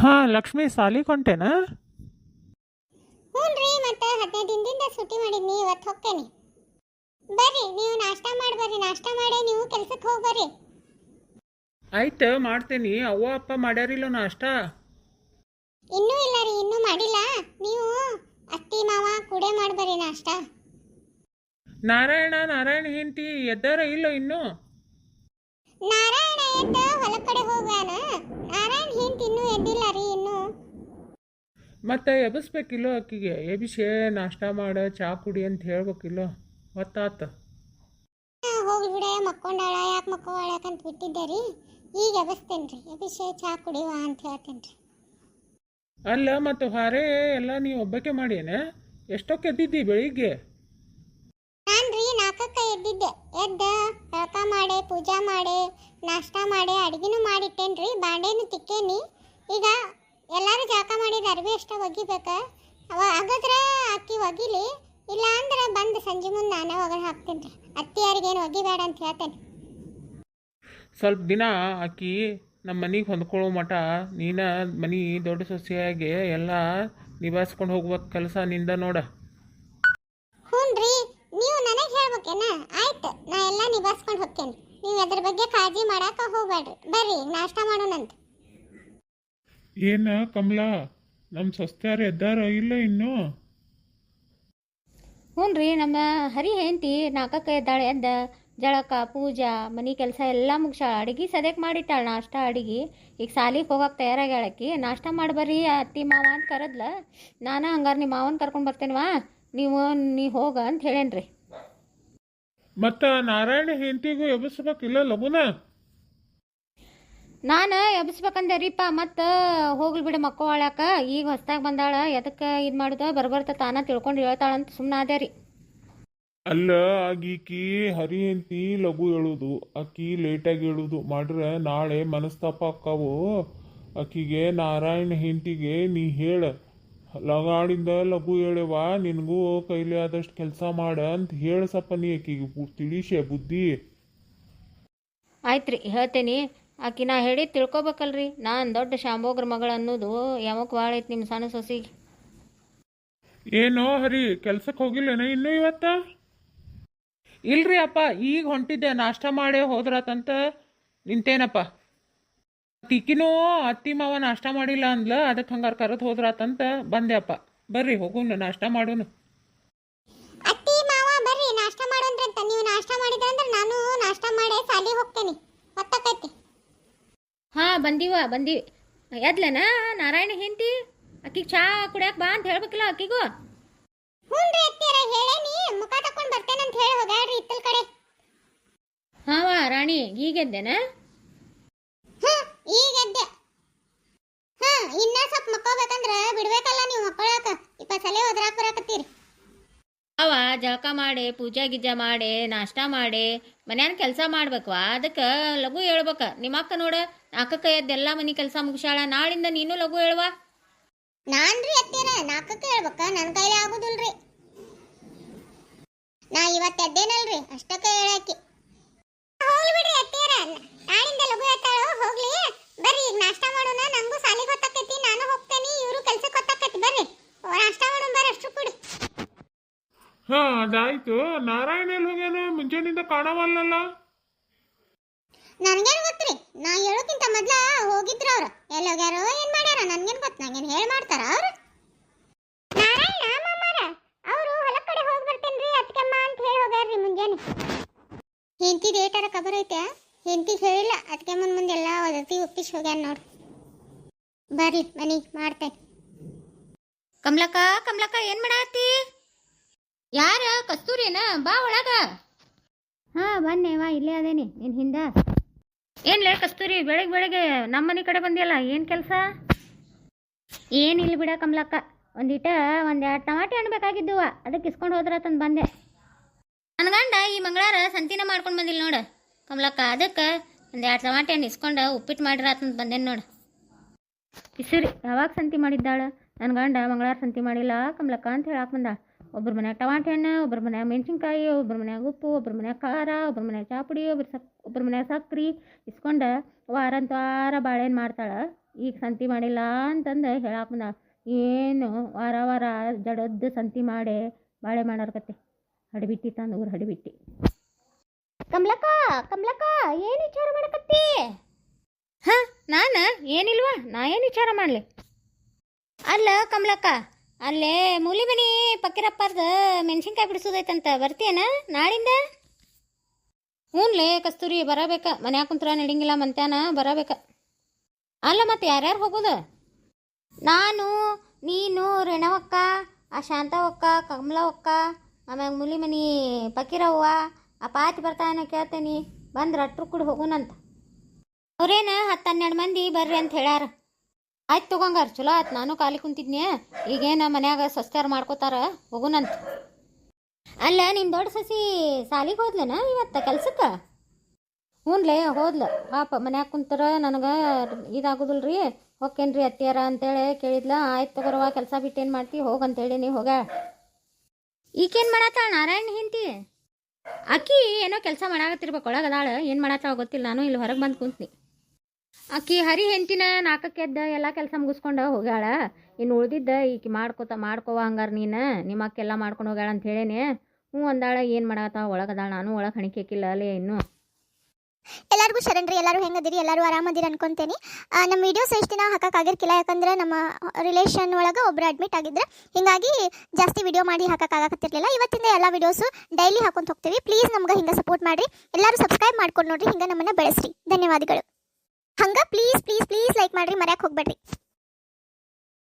ಹಾಂ ಲಕ್ಷ್ಮಿ ಸಾಲಿ ಕೊಂಟೇನ? ಹ್ಞೂ ರೀ ಮತ್ತೆ ಹದಿನೈದು ದಿನದಿಂದ ಸೂಟಿ ಮಾಡಿದ್ನಿ ಇವತ್ತು ಹೋಗ್ತೇನೆ. ಬರ್ರಿ ನೀವು ನಾಷ್ಟ ಮಾಡಿ ಬರ್ರಿ ನಾಷ್ಟ ಮಾಡಿ ನೀವು ಕೆಲಸಕ್ಕೆ ಹೋಗಿ ಬರ್ರಿ. ಆಯ್ತು ಮಾಡ್ತೀನಿ. ಅವ್ವ ಅಪ್ಪ ಮಾಡ್ಯಾರಿಲ್ಲ ನಾಷ್ಟ? ಇನ್ನೂ ಇಲ್ಲ ರೀ ಇನ್ನೂ ಮಾಡಿಲ್ಲ. ನೀವು ಅತ್ತಿ ಮಾವ ಕೂಡೆ ಮಾಡಿ ಬರ್ರಿ ನಾಷ್ಟ. ನಾರಾಯಣ ನಾರಾಯಣ ಹೆಂಡತಿ ಎದ್ದಾರ ಇಲ್ಲ ಇನ್ನೂ? ನಾರಾಯಣ ಎದ್ದ ಹೊಲ ಕಡೆ ಹೋಗ್ಯಾನ. ಇನ್ನೂ ಎದ್ದಿಲ್ಲ ರೀ ಇನ್ನೂ. ಮತ್ತೆ ಎಬ್ಬಿಸ್ಬೇಕಿಲ್ಲೋ ಅಕ್ಕಿಗೆ? ಎಬಿಸೆ ನಾಷ್ಟ ಮಾಡ ಚಾ ಕುಡಿ ಅಂತ ಹೇಳ್ಬೇಕಿಲ್ಲೋ ಹೊತ್ತಾತ ಆ, ಹೋಗ್ಲಿ ಬಿಡ ಮಕ್ಕೊಂಡಾಳ ಯಾಕೆ ಮಕ್ಕೋಳ ಅಂತ ಬಿಟ್ಟಿದ್ದೆ ರೀ. ಈಗ ಎಬಸ್ತೇನೆ ರೀ. ಎಬಿಸಿ ಚಾ ಕುಡಿವ ಅಂತ ಹೇಳ್ತೇನೆ ರೀ. ಅಲ್ಲ ಮತ್ತು ಹಾರೆ ಎಲ್ಲ ನೀವು ಒಬ್ಬಕ್ಕೆ ಮಾಡ್ಯಾನ? ಎಷ್ಟೊಕ್ಕೆ ಎದ್ದಿದ್ದಿ ಬೆಳಿಗ್ಗೆ? ನಾನು ರೀ ನಾಲ್ಕಕ್ಕೆ ಎದ್ದಿದ್ದೆ. ಎದ್ದ ಜಳಕ ಮಾಡಿ ಪೂಜಾ ಮಾಡಿ ನಾಷ್ಟ ಮಾಡಿ ಅಡಿಗೆನೂ ಮಾಡಿಟ್ಟೇನ್ರಿ ರೀ. ಬಾಂಡೆನೂ ತಿಕ್ಕೇನಿ. ಈಗ ಎಲ್ಲರೂ ಜಳಕ ಮಾಡಿದ ಅರ್ಬಿ ಅಷ್ಟ ಒಗಿಬೇಕ? ಅವ ಹಾಗಾದ್ರೆ ಅಕ್ಕಿ ಒಗಿಲಿ? ಇಲ್ಲ ಅಂದ್ರೆ ಬಂದು ಸಂಜೆ ಮುಂದೆ ನಾನೇ ಒಗಣ ಹಾಕ್ತೀನಿ ರೀ. ಅತ್ತಿಯಾರಿಗೇನು ಒಗಿಬೇಡ ಅಂತ ಹೇಳ್ತೇನೆ. ಸ್ವಲ್ಪ ದಿನ ಆಕಿ ನಮ್ಮ ಮನೆಗೆ ಹೊಂದ್ಕೊಳ್ಳೋ ಮಟ ನೀನ ಮನೆ ದೊಡ್ಡ ಸೊಸೆಯಾಗಿ ಎಲ್ಲ ನಿಭಾಯಿಸ್ಕೊಂಡು ಹೋಗ್ಬೇಕು ಕೆಲಸ ನಿಂದ ನೋಡ. ಹ್ಞೂ ರೀ ನೀವು ನನಗೆ ಹೇಳ್ಬೇಕೇನ ಆಯ್ತು ನಾ ಎಲ್ಲ ನಿಭಾಯಿಸ್ಕೊಂಡು ಹೋಗ್ತೇನೆ. ನೀವು ಅದ್ರ ಬಗ್ಗೆ ಕಾಳಜಿ ಮಾಡಕ್ಕೆ ಹೋಗ್ಬೇಡ್ರಿ ಬರ್ರಿ ನಾಷ್ಟ ಮಾಡೋಣಂತ. ಏನ ಕಮಲಾ ನಮ್ಮ ಸಸ್ತಾರ ಎದ್ದಾರ ಇಲ್ಲ ಇನ್ನು? ಹ್ಞೂ ರೀ ನಮ್ಮ ಹರಿ ಹೆಂಡತಿ ನಾಲ್ಕಕ್ಕೆ ಎದ್ದಾಳೆ ಅಂದ. ಜಳಕ ಪೂಜಾ ಮನೆ ಕೆಲಸ ಎಲ್ಲ ಮುಗಿಸಾಳ ಅಡಿಗೆ ಸದ್ಯಕ್ಕೆ ಮಾಡಿಟ್ಟಾಳ ನಾಷ್ಟ ಅಡಿಗೆ. ಈಗ ಸಾಲಿಗೆ ಹೋಗಕ್ಕೆ ತಯಾರಾಗ್ಯಾಳಕಿ ನಾಷ್ಟ ಮಾಡ್ಬರ್ರಿ ಅತ್ತಿ ಮಾವ ಅಂತ ಕರೆದ್ಲ. ನಾನು ಹಂಗಾರೆ ನಿಮ್ಮ ಮಾವನ ಕರ್ಕೊಂಡು ಬರ್ತೇನವಾ ನೀವು ನೀ ಹೋಗ ಅಂತ ಹೇಳೇನ್ರಿ. ಮತ್ತ ನಾರಾಯಣ ಹೆಂಡತಿಗೂ ಎಬ್ಬಿಸ್ಬೇಕಿಲ್ಲ ಲಗುನ? ನಾನು ಎಬ್ಬಿಸ್ಬೇಕಂದೆ ರೀಪ ಮತ್ತು ಹೋಗ್ಲಿ ಬಿಡು ಮಕ್ಕಳಾಕ ಈಗ ಹೊಸ್ದಾಗ ಬಂದಾಳ ಎದಕ್ಕೆ ಇದು ಮಾಡುದ ಬರ್ಬರ್ತ ತಾನ ತಿಳ್ಕೊಂಡು ಹೇಳ್ತಾಳಂತ ಸುಮ್ಮನೆ ಅದೇ ರೀ. ಅಲ್ಲ ಆಗೀಕಿ ಹರಿ ಅಂತಿ ಲಘು ಹೇಳುದು ಅಕ್ಕಿ ಲೇಟಾಗಿ ಹೇಳುದು. ಮಾಡ್ರೆ ನಾಳೆ ಮನಸ್ತಾಪ ಅಕ್ಕವು. ಅಕ್ಕಿಗೆ ನಾರಾಯಣ ಹೆಂಡತಿಗೆ ನೀ ಹೇಳ. ಲಗಾಡಿಂದ ಲಘು ಹೇಳವ ನಿನಗೂ ಕೈಲಿ ಆದಷ್ಟು ಕೆಲಸ ಮಾಡ ಅಂತ ಹೇಳ ಸಪ್ಪ ನೀ ಆಕಿಗೆ. ತಿಳಿಸೆ ಬುದ್ಧಿ. ಆಯ್ತು ರೀ ಹೇಳ್ತೇನೆ. ಆಕಿ ನಾ ಹೇಳಿ ತಿಳ್ಕೊಬೇಕಲ್ರಿ. ನಾನು ದೊಡ್ಡ ಶಾಂಬೋಗ್ರ ಮಗಳು ಅನ್ನೋದು ಯಾವಕ್ಕೆ ಭಾಳ ಐತಿ ನಿಮ್ಮ ಸಣ್ಣ ಸೊಸಿಗೆ. ಏನೋ ಹರಿ ಕೆಲ್ಸಕ್ಕೆ ಹೋಗಿಲ್ಲೇನೋ ಇನ್ನೂ ಇವತ್ತ? ಇಲ್ರಿ ಅಪ್ಪ ಈಗ ಹೊಂಟಿದ್ದೆ ನಾಷ್ಟ ಮಾಡೇ ಹೋದ್ರತಂತ ನಿಂತೇನಪ್ಪ. ತಿಕ್ಕಿನೂ ಅತ್ತಿ ಮಾವ ನಾಷ್ಟ ಮಾಡಿಲ್ಲ ಅಂದ್ಲ ಅದಕ್ಕೆ ಹಂಗಾರೆ ಕರೆದು ಹೋದ್ರಾತಂತ ಬಂದೆ ಅಪ್ಪ. ಬರ್ರಿ ಹೋಗುಣ ನಾಷ್ಟ ಮಾಡೋಣ ಅತ್ತಿ ಮಾವ ಬರ್ರಿ ನಾಷ್ಟ ಮಾಡೋಣ್ರಂತ ನೀವು ನಾಷ್ಟ ಮಾಡಿದ್ರಂದ್ರೆ ನಾನು ನಾಷ್ಟ ಮಾಡೇ ಸಾಲಿ ಹೋಗ್ತೇನೆ. ಹೊತ್ತಕೈತಿ. ಹಾಂ ಬಂದೀವ ಬಂದೀವಿ ಎದ್ಲನ? ನಾರಾಯಣ ಹೆಂಡತಿ? ಅಕ್ಕಿಗೆ ಚಾ ಕುಡಿಯಕ್ಕೆ ಬಾ ಅಂತ ಹೇಳ್ಬೇಕಿಲ್ಲ ಅಕ್ಕಿಗೂ? ಹ್ಞೂ ರೀ ಅತ್ತಿಯರ ಹೇಳೇನಿ ಮುಖ ತಕೊಂಡು ಬರ್ತೇನೆ ಅಂತ ಹೇಳಿ ಹೋಗ್ಯಾಡ್ರಿ ಇತ್ತಲ್ ಕಡೆ. ಹಾವ ರಾಣಿ ಈಗೆದ್ದೇನ ಹ್ಞೂ ಈಗ ಎದ್ದೆ. ಹಾ ಇನ್ನ ಸ್ವಲ್ಪ ಮಕ್ಕೋಬೇಕಂದ್ರ ಬಿಡ್ಬೇಕಲ್ಲ ನೀವು ಮಕ್ಕಳಾಕ. ಇಪ್ಪತ್ತು ಸಲ ಹೋದ್ರಾಕ್ ಬರಾಕತ್ತೀರಿ. ಅವ ಜಳಕ ಮಾಡಿ ಪೂಜಾ ಗಿಜಾ ಮಾಡಿ ನಾಷ್ಟ ಮಾಡಿ ಮನ್ಯಾನ ಕೆಲಸ ಮಾಡ್ಬೇಕು ಅದಕ್ಕೆ ಲಘು ಹೇಳ್ಬೇಕ. ನಿಮ್ಮ ಅಕ್ಕ ನೋಡ ನಾಲ್ಕಕ್ಕೆ ಎದ್ದೆಲ್ಲ ಮನೆ ಕೆಲಸ ಮುಗಿಸಾಳ ನಾಳಿಂದ ನೀನು ಲಘು ಹೇಳುವ? ನಾನ್ರಿ ಅತ್ತಿಯರ ನಾಲ್ಕಕ್ಕೆ ಹೇಳ್ಬೇಕ ನನ್ನ ಕೈಲಿ ಆಗುದಿಲ್ರಿ. ನಾ ಇವತ್ತು ಎದ್ದೇನಲ್ರಿ ಅಷ್ಟಕ್ಕೆ ಹೇಳಾಕಿ. ಹೋಗ್ಲಿ ಬಿಡ್ರಿ ಅತ್ತಿಯರ ನಾಳಿಂದ ಲಘು ಹೇಳ್ತಾಳೋ ಹೋಗ್ಲಿ. ಬರ್ರಿ ಈಗ ನಾಷ್ಟ ಮಾಡೋಣ ನಂಗೂ ಸಾಲಿಗೆ ಹೊತ್ತಾಕೈತಿ ನಾನು ಹೋಗ್ತೇನೆ ಇವರು ಕೆಲ್ಸಕ್ಕೆ ಹೊತ್ತಾಕೈತಿ ಬರ್ರಿ. ನಾಷ್ಟ ಮಾಡೋಣ ಬರ್ರಿ ಅಷ್ಟು ಕೂಡಿ. ಹಾ ಅದಾಯ್ತು. ನಾರಾಯಣ ಎಲ್ಲಿ ಹೋಗ್ಯಾನ ಮುಂಜಾನಿಂದ ಕಾಣವಲ್ಲಲ್ಲ ನನಗೇನು ನಾ ಹೇಳೋಕ್ಕಿಂತ ಮೊದ್ಲ ಹೋಗಿದ್ರ ಅವ್ರು. ಎಲ್ಲಿ ಹೋಗ್ಯಾರೋ ಏನ್ ಮಾಡ್ಯಾರ ನನ್ಗೇನು ಗೊತ್ತ. ನಂಗೇನ್ ಹೇಳಿ ಮಾಡ್ತಾರ ಅವ್ರು? ನಾರಾಯಣ ಮಾಮಾರ ಅವರು. ಹೊಲ ಕಡೆ ಹೋಗಿ ಬರ್ತೇನ್ರಿ ಅತ್ಕಮ್ಮ ಅಂತ ಹೇಳಿ ಹೋಗ್ಯಾರ್ರಿ ಮುಂಜಾನೆ. ಹೆಂಡತಿ ಡೇಟಾರ ಖಬರ್ ಐತೆ? ಹೆಂಡತಿ ಹೇಳಿಲ್ಲ. ಅತ್ಕಮ್ಮನ ಮುಂದೆ ಎಲ್ಲ ಒದತಿ ಒಪ್ಪಿಸಿ ಹೋಗ್ಯಾನ ನೋಡ್ರಿ ಬರ್ಲಿ ಮನಿ ಮಾಡ್ತೇನೆ. ಕಮಲಕ್ಕ ಕಮಲಕ್ಕ ಏನ್ ಮಾಡಾತಿ ಯಾರ? ಕಸ್ತೂರಿನ? ಬಾ ಒಳಗ. ಹಾ ಬನ್ನಿ ವಾ ಇಲ್ಲೇ ಅದೇನಿ ನಿನ್ ಹಿಂದ. ಏನ್ಲೇ ಕಸ್ತೂರಿ ಬೆಳಗ್ಗೆ ಬೆಳಗ್ಗೆ ನಮ್ಮ ಮನೆ ಕಡೆ ಬಂದಿಯಲ್ಲ ಏನ್ ಕೆಲಸ? ಏನಿಲ್ಲ ಬಿಡ ಕಮಲಕ್ಕ ಒಂದಿಟ ಒಂದ್ ಎರಡು ಟಮಾಟೆ ಹಣ್ಣು ಬೇಕಾಗಿದ್ದುವ ಅದಕ್ಕೆ ಇಸ್ಕೊಂಡು ಹೋದ್ರತಂದು ಬಂದೆ. ನನ್ನ ಗಂಡ ಈ ಮಂಗಳಾರ ಸಂತಿನ ಮಾಡ್ಕೊಂಡು ಬಂದಿಲ್ಲ ನೋಡು ಕಮಲಕ್ಕ ಅದಕ್ಕೆ ಒಂದು ಎರಡು ಟಮಾಟೆ ಹಣ್ಣು ಇಸ್ಕೊಂಡು ಉಪ್ಪಿಟ್ಟು ಮಾಡಿರತ್ತಂತ ಬಂದೇನು ನೋಡು. ಇಸುರಿ ಯಾವಾಗ ಸಂತಿ ಮಾಡಿದ್ದಾಳ? ನನ್ನ ಗಂಡ ಮಂಗಳಾರ ಸಂತಿ ಮಾಡಿಲ್ಲ ಕಮಲಕ್ಕ ಅಂತ ಹೇಳಕ್ಕೆ ಬಂದ ಒಬ್ರ ಮನ್ಯಾಗ ಟಮಾಟೆ ಹಣ್ಣು ಒಬ್ಬರ ಮನ್ಯಾಗ ಮೆಣಸಿನ್ಕಾಯಿ ಒಬ್ಬರ ಮನ್ಯಾಗ ಉಪ್ಪು ಒಬ್ಬರ ಮನ್ಯಾಗ ಖಾರ ಒಬ್ಬರ ಮನ್ಯಾಗ ಚಾಪುಡಿ ಒಬ್ಬರ ಸಕ್ ಒಬ್ಬರ ಮನ್ಯಾಗ ಸಕ್ರೆ ಇಸ್ಕೊಂಡು ವಾರಂತ ವಾರ ಬಾಳೆಹಣ್ಣು ಮಾಡ್ತಾಳೆ. ಈಗ ಸಂತಿ ಮಾಡಿಲ್ಲ ಅಂತಂದು ಹೇಳಕ್ಕೆ ಬಂದ ಏನು ವಾರ ವಾರ ಜಡದ್ದು ಸಂತಿ ಮಾಡಿ ಬಾಳೆ ಮಾಡೋರ್ಕತ್ತೆ ಹಡಿಬಿಟ್ಟಿ ತಂದು ಊರು ಹಡಿಬಿಟ್ಟಿ. ಕಮಲಕ್ಕ ಕಮಲಕ್ಕ ಏನು ವಿಚಾರ ಮಾಡಕತ್ತಿ? ಹಾಂ ನಾನು ಏನಿಲ್ವಾ? ನಾ ಏನು ವಿಚಾರ ಮಾಡಲಿ? ಅಲ್ಲ ಕಮಲಕ್ಕ ಅಲ್ಲೇ ಮೂಲಿ ಮನಿ ಪಕ್ಕಿರಪ್ಪಾರ್ದ ಮೆಣಸಿನ್ಕಾಯಿ ಬಿಡಿಸೋದೈತಂತ ಬರ್ತೀಯನ ನಾಳಿಂದ? ಹ್ಞೂನ್ಲೇ ಕಸ್ತೂರಿ ಬರಬೇಕ ಮನ್ಯಾಗ ಕುಂತ್ರ ನಡಿಂಗಿಲ್ಲ ಮಂತ್ಯಾನ ಬರಬೇಕ. ಅಲ್ಲ ಮತ್ತೆ ಯಾರ್ಯಾರು ಹೋಗೋದು? ನಾನು ನೀನು ರೇಣವಕ್ಕ ಆ ಶಾಂತವಕ್ಕ ಕಮಲವಕ್ಕ ಆಮ್ಯಾಗ ಮೂಲಿ ಮನಿ ಪಕ್ಕಿರವ್ವ ಆ ಪಾತಿ ಬರ್ತಾನ ಕೇಳ್ತೇನಿ ಬಂದ್ರೆ ಅಟ್ರು ಕೂಡ ಹೋಗೋಣಂತ ಅವ್ರೇನ ಹತ್ತು ಹನ್ನೆರಡು ಮಂದಿ ಬರ್ರಿ ಅಂತ ಹೇಳ್ಯಾರ. ಆಯ್ತು ತಗೊಂಗಾರ ಚಲೋ ಆಯ್ತು ನಾನು ಖಾಲಿ ಕುಂತಿದ್ನಿ ಈಗೇನು ಮನ್ಯಾಗ ಸಸ್ತ್ಯಾರು ಮಾಡ್ಕೋತಾರ, ಹೋಗುನಂತ. ಅಲ್ಲ ನಿನ್ನ ದೊಡ್ಡ ಸಸಿ ಸಾಲಿಗೆ ಹೋದ್ಲೇನ ಇವತ್ತು ಕೆಲ್ಸಕ್ಕೆ? ಹ್ಞೂನ್ಲೇ ಹೋದ್ಲ. ಪಾಪ, ಮನ್ಯಾಗ ಕುಂತರ ನನಗೆ ಇದಾಗುದಿಲ್ರಿ. ಹೊಕ್ಕೇನ್ರಿ ಅತ್ತಿಯಾರ ಅಂತೇಳಿ ಕೇಳಿದ್ಲ, ಆಯ್ತು ತಗೋರವ ಕೆಲಸ ಬಿಟ್ಟೇನು ಮಾಡ್ತಿ ಹೋಗಂತೇಳಿ ನೀವು ಹೋಗ. ಈಕೇನು ಮಾಡತ್ತಾಳ ನಾರಾಯಣ ಹಿಂತಿ ಅಕ್ಕಿ ಏನೋ ಕೆಲಸ ಮಾಡಾಕತ್ತಿರ್ಬೇಕು ಒಳಗದಾಳ ಏನು ಮಾಡತ್ತಾಳ ಗೊತ್ತಿಲ್ಲ, ನಾನು ಇಲ್ಲಿ ಹೊರಗೆ ಬಂದು ಕುಂತ್ನಿ. ಆಕಿ ಹರಿ ಹೆಂತಿನ ನಾಕಕ್ಕೆದ್ದ ಎಲ್ಲಾ ಕೆಲಸ ಮುಗಿಸ್ಕೊಂಡು ಹೋಗ್ಯಾಳ. ಇನ್ನು ಉಳ್ದಿದ್ದ ಈಕಿ ಮಾಡ್ಕೋತ ಮಾಡ್ಕೋವ ಹಂಗಾರ ನೀನು. ನಿಮ್ಮ ಅಕ್ಕೆಲ್ಲ ಮಾಡ್ಕೊಂಡು ಹೋಗ್ಯಾಳ ಅಂತ ಹೇಳೇನೆ. ಹ್ಞೂ ಅಂದಾಳ ಏನು ಮಾಡಾತಾಳ ಒಳಗದಾಳ ನಾನು ಒಳಗೆ ಹಣಿಕೆಕಿಲ್ಲ ಅಲ್ಲೇ ಇನ್ನು. ಎಲ್ಲರಿಗೂ ಶರಣ್ರಿ, ಎಲ್ಲರೂ ಹೆಂಗದಿರಿ ಎಲ್ಲರೂ ಆರಾಮದಿರಿ ಅನ್ಕೊಂತೇನೆ. ನಮ್ಮ ವಿಡಿಯೋಸ್ ಎಷ್ಟು ದಿನ ಹಾಕಕ್ಕಾಗಿರ್ಕಿಲ್ಲ ಯಾಕಂದ್ರೆ ನಮ್ಮ ರಿಲೇಷನ್ ಒಳಗೆ ಒಬ್ರು ಅಡ್ಮಿಟ್ ಆಗಿದ್ರೆ. ಹಿಂಗಾಗಿ ಜಾಸ್ತಿ ವಿಡಿಯೋ ಮಾಡಿ ಹಾಕಕ್ಕಾಗತ್ತಿರ್ಲಿಲ್ಲ ಇವತ್ತಿಂದ ಎಲ್ಲ ವಿಡಿಯೋಸು ಡೈಲಿ ಹಾಕೊಂತ ಹೋಗ್ತೀವಿ. ಪ್ಲೀಸ್ ನಮ್ಗೆ ಹಿಂಗೆ ಸಪೋರ್ಟ್ ಮಾಡ್ರಿ. ಎಲ್ಲರೂ ಸಬ್ಸ್ಕ್ರೈಬ್ ಮಾಡ್ಕೊಂಡು ನೋಡ್ರಿ, ಹಿಂಗೆ ನಮ್ಮನ್ನ ಬೆಳೆಸ್ರಿ. ಧನ್ಯವಾದಗಳು. ಹಂಗೆ? ಪ್ಲೀಸ್ ಪ್ಲೀಸ್ ಪ್ಲೀಸ್ ಲೈಕ್ ಮಾಡ್ರಿ ಮರ್ಯಾಕ್ ಹೋಗ್ಬೇಡ್ರಿ.